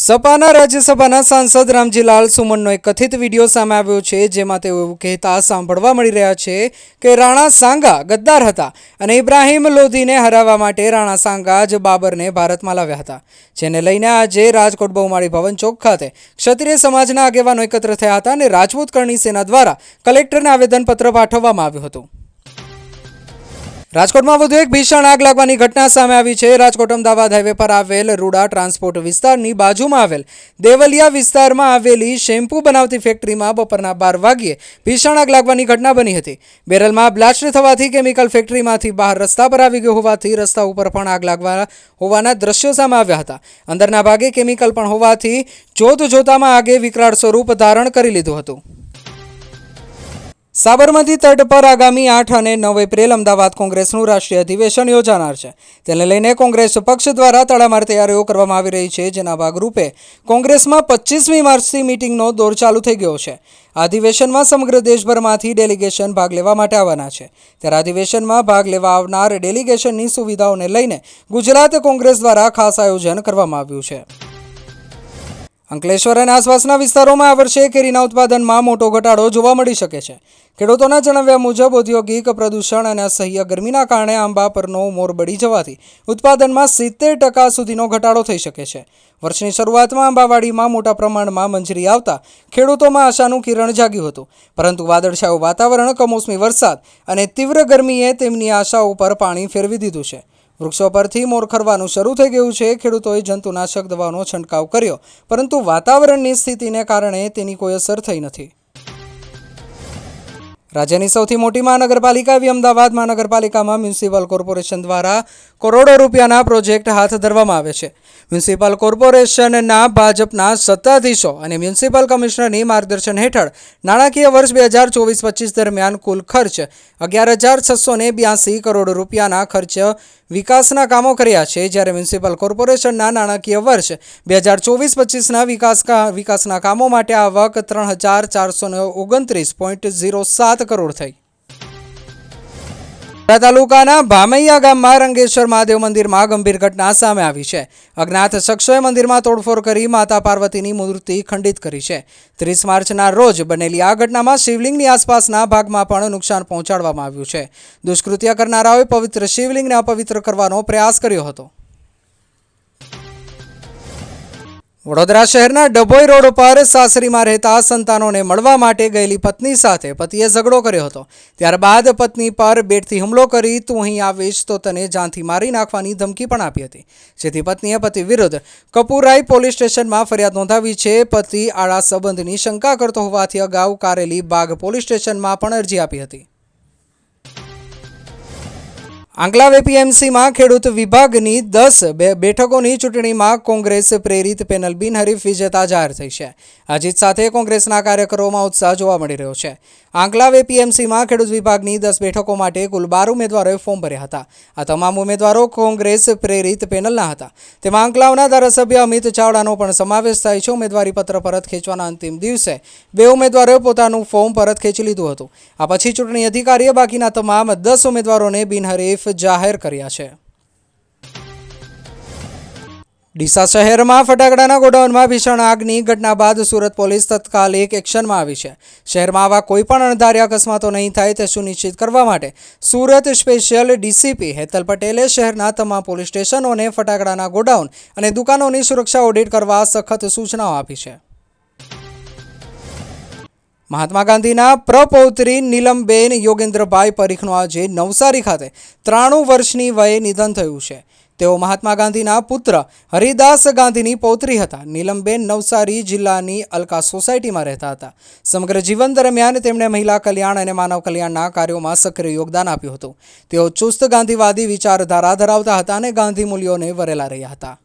સપાના રાજ્યસભાના સાંસદ રામજીલાલ સુમનનો એક કથિત વીડિયો સામે આવ્યો છે, જેમાં તેઓ એવું કહેતા સાંભળવા મળી રહ્યા છે કે રાણા સાંગા ગદ્દાર હતા અને ઇબ્રાહિમ લોધીને હરાવવા માટે રાણા સાંગા જ બાબરને ભારતમાં લાવ્યા હતા, જેને લઈને આજે રાજકોટ બહુમાળી ભવન ચોક ખાતે ક્ષત્રિય સમાજના આગેવાનો એકત્ર થયા હતા અને રાજપૂત કરણી સેના દ્વારા કલેક્ટરને આવેદનપત્ર પાઠવવામાં આવ્યું હતું. રાજકોટમાં વધુ એક ભીષણ આગ લાગવાની ઘટના સામે આવી છે. રાજકોટ અમદાવાદ હાઈવે પર આવેલ રૂડા ટ્રાન્સપોર્ટ વિસ્તારની બાજુમાં આવેલ દેવલિયા વિસ્તારમાં આવેલી શેમ્પૂ બનાવતી ફેક્ટરીમાં બપોરના બાર વાગ્યે ભીષણ આગ લાગવાની ઘટના બની હતી. બેરલમાં બ્લાસ્ટ થવાથી કેમિકલ ફેક્ટરીમાંથી બહાર રસ્તા પર આવી ગયો હોવાથી રસ્તા ઉપર પણ આગ લાગવા હોવાના દ્રશ્યો સામે આવ્યા હતા. અંદરના ભાગે કેમિકલ પણ હોવાથી જોત જોતામાં આગે વિકરાળ સ્વરૂપ ધારણ કરી લીધું હતું. સાબરમતી તટ પર આગામી આઠ અને નવ એપ્રિલ અમદાવાદ કોંગ્રેસનું રાષ્ટ્રીય અધિવેશન યોજાનાર છે. તેને લઈને કોંગ્રેસ પક્ષ દ્વારા તડામાર તૈયારીઓ કરવામાં આવી રહી છે, જેના ભાગરૂપે કોંગ્રેસમાં પચીસમી માર્ચથી મિટિંગનો દોર ચાલુ થઈ ગયો છે. આ અધિવેશનમાં સમગ્ર દેશભરમાંથી ડેલિગેશન ભાગ લેવા માટે આવવાના છે. ત્યારે અધિવેશનમાં ભાગ લેવા આવનાર ડેલિગેશનની સુવિધાઓને લઈને ગુજરાત કોંગ્રેસ દ્વારા ખાસ આયોજન કરવામાં આવ્યું છે. અંકલેશ્વર અને આસપાસના વિસ્તારોમાં આ વર્ષે કેરીના ઉત્પાદનમાં મોટો ઘટાડો જોવા મળી શકે છે. ખેડૂતોના જણાવ્યા મુજબ, ઔદ્યોગિક પ્રદૂષણ અને અસહ્ય ગરમીના કારણે આંબા પરનો મોર બળી જવાથી ઉત્પાદનમાં સિત્તેર ટકા સુધીનો ઘટાડો થઈ શકે છે. વર્ષની શરૂઆતમાં આંબાવાડીમાં મોટા પ્રમાણમાં મંજરી આવતા ખેડૂતોમાં આશાનું કિરણ જાગ્યું હતું. પરંતુ વાદળછાયું વાતાવરણ, કમોસમી વરસાદ અને તીવ્ર ગરમીએ તેમની આશાઓ પર પાણી ફેરવી દીધું છે. વૃક્ષો પરથી મોર ખરવાનું શરૂ થઈ ગયું છે. ખેડૂતોએ જંતુનાશક દવાનો છંટકાવ કર્યો, પરંતુ વાતાવરણની સ્થિતિને કારણે તેની કોઈ અસર થઈ નથી. રાજ્યની સૌથી મોટી મહાનગરપાલિકા એવી અમદાવાદ મહાનગરપાલિકામાં મ્યુનિસિપલ કોર્પોરેશન દ્વારા કરોડો રૂપિયાના પ્રોજેક્ટ હાથ ધરવામાં આવે છે. મ્યુનિસિપલ કોર્પોરેશનના ભાજપના સત્તાધીશો અને મ્યુનિસિપલ કમિશનરની માર્ગદર્શન હેઠળ નાણાકીય વર્ષ બે હજાર ચોવીસ પચીસ દરમિયાન કુલ ખર્ચ અગિયાર હજાર છસો ને બ્યાસી કરોડ રૂપિયાના ખર્ચ વિકાસના કામો કર્યા છે. જ્યારે મ્યુનિસિપલ કોર્પોરેશનના નાણાકીય વર્ષ બે હજાર ચોવીસ પચીસના વિકાસ વિકાસના કામો માટે આવક ત્રણ હજાર ચારસો ઓગણત્રીસ પોઈન્ટ ઝીરો સાત કરોડ થઈ. ખેડા તાલુકાના ભામૈયા ગામમાં રંગેશ્વર મહાદેવ મંદિરમાં ગંભીર ઘટના સામે આવી છે. અજ્ઞાત શખ્સોએ મંદિરમાં તોડફોડ કરી માતા પાર્વતીની મૂર્તિ ખંડિત કરી છે. ત્રીસ માર્ચના રોજ બનેલી આ ઘટનામાં શિવલિંગની આસપાસના ભાગમાં પણ નુકસાન પહોંચાડવામાં આવ્યું છે. દુષ્કૃત્ય કરનારાઓએ પવિત્ર શિવલિંગને અપવિત્ર કરવાનો પ્રયાસ કર્યો હતો. વડોદરા શહેરના ડભોઈ રોડ પર સાસરીમાં રહેતા સંતાનોને મળવા માટે ગયેલી પત્ની સાથે પતિએ ઝઘડો કર્યો હતો. ત્યારબાદ પત્ની પર બેટથી હુમલો કરી તું અહીં આવીશ તો તને જાનથી મારી નાખવાની ધમકી પણ આપી હતી. જેથી પત્નીએ પતિ વિરુદ્ધ કપૂરાઈ પોલીસ સ્ટેશનમાં ફરિયાદ નોંધાવી છે. પતિ આળા સંબંધની શંકા કરતો હોવાથી અગાઉ કારેલી બાગ પોલીસ સ્ટેશનમાં પણ અરજી આપી હતી. આંકલાવ એપીએમસીમાં ખેડૂત વિભાગની દસ બેઠકોની ચૂંટણીમાં કોંગ્રેસ પ્રેરિત પેનલ બિનહરીફ વિજેતા જાહેર થઈ છે. આ સાથે કોંગ્રેસના કાર્યકરોમાં ઉત્સાહ જોવા મળી રહ્યો છે. આંકલાવ એપીએમસીમાં ખેડૂત વિભાગની દસ બેઠકો માટે કુલ બાર ઉમેદવારોએ ફોર્મ ભર્યા હતા. આ તમામ ઉમેદવારો કોંગ્રેસ પ્રેરિત પેનલના હતા. તેમાં આંકલાવના ધારાસભ્ય અમિત ચાવડાનો પણ સમાવેશ થાય છે. ઉમેદવારી પત્ર પરત ખેંચવાના અંતિમ દિવસે બે ઉમેદવારોએ પોતાનું ફોર્મ પરત ખેંચી લીધું હતું. આ પછી ચૂંટણી અધિકારીએ બાકીના તમામ દસ ઉમેદવારોને બિનહરીફ જાહેર કર્યા છે. ડીસા શહેરમાં ફટાકડાના ગોડાઉનમાં ભીષણ આગની ઘટના બાદ સુરત પોલીસ તત્કાલિક એક્શનમાં આવી છે. શહેરમાં આવા કોઈ પણ અણધાર્યા અકસ્માતો નહીં થાય તે સુનિશ્ચિત કરવા માટે સુરત સ્પેશિયલ ડીસીપી હેતલ પટેલે શહેરના તમામ પોલીસ સ્ટેશનોને ફટાકડાના ગોડાઉન અને દુકાનોની સુરક્ષા ઓડિટ કરવા સખત સૂચનાઓ આપી છે. મહાત્મા ગાંધીના પ્રપૌત્રી નીલમબેન યોગેન્દ્રભાઈ પરીખનું આજે નવસારી ખાતે ત્રાણું વર્ષની વયે નિધન થયું છે. તેઓ મહાત્મા ગાંધીના પુત્ર હરિદાસ ગાંધીની પૌત્રી હતા. નીલમબેન નવસારી જિલ્લાની અલકા સોસાયટીમાં રહેતા હતા. સમગ્ર જીવન દરમિયાન તેમણે મહિલા કલ્યાણ અને માનવ કલ્યાણના કાર્યોમાં સક્રિય યોગદાન આપ્યું હતું. તેઓ ચુસ્ત ગાંધીવાદી વિચારધારા ધરાવતા હતા અને ગાંધી મૂલ્યોને વરેલા રહ્યા હતા.